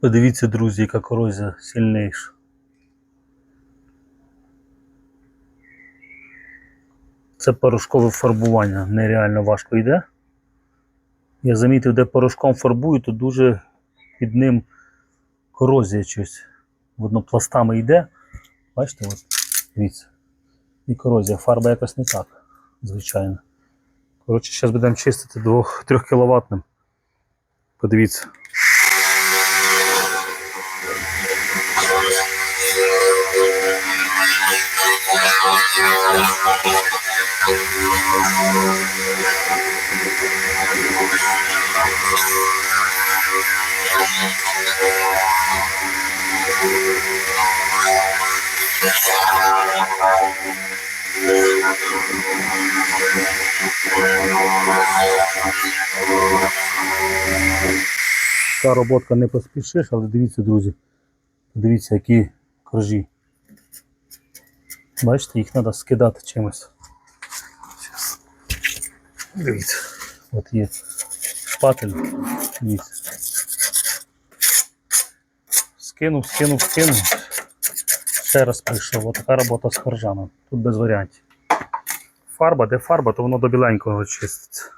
Подивіться, друзі, яка корозія сильніша. Це порошкове фарбування нереально важко йде. Я замітив, де порошком фарбую, то дуже під ним корозія щось. Воно пластами йде. Бачите, от, дивіться. І корозія. Фарба якось не так, звичайно. Коротше, зараз будемо чистити 2-3 кВт. Подивіться. Та роботка не поспішиш, але дивіться, друзі. Дивіться, які коржі. Бачите, їх треба скидати чимось. Щас. Дивіться. От є шпатель. Дивіться. Скинув, скинув, скинув. Ще раз прийшов. От така робота з коржами. Тут без варіантів. Фарба, де фарба, то воно до біленького чиститься.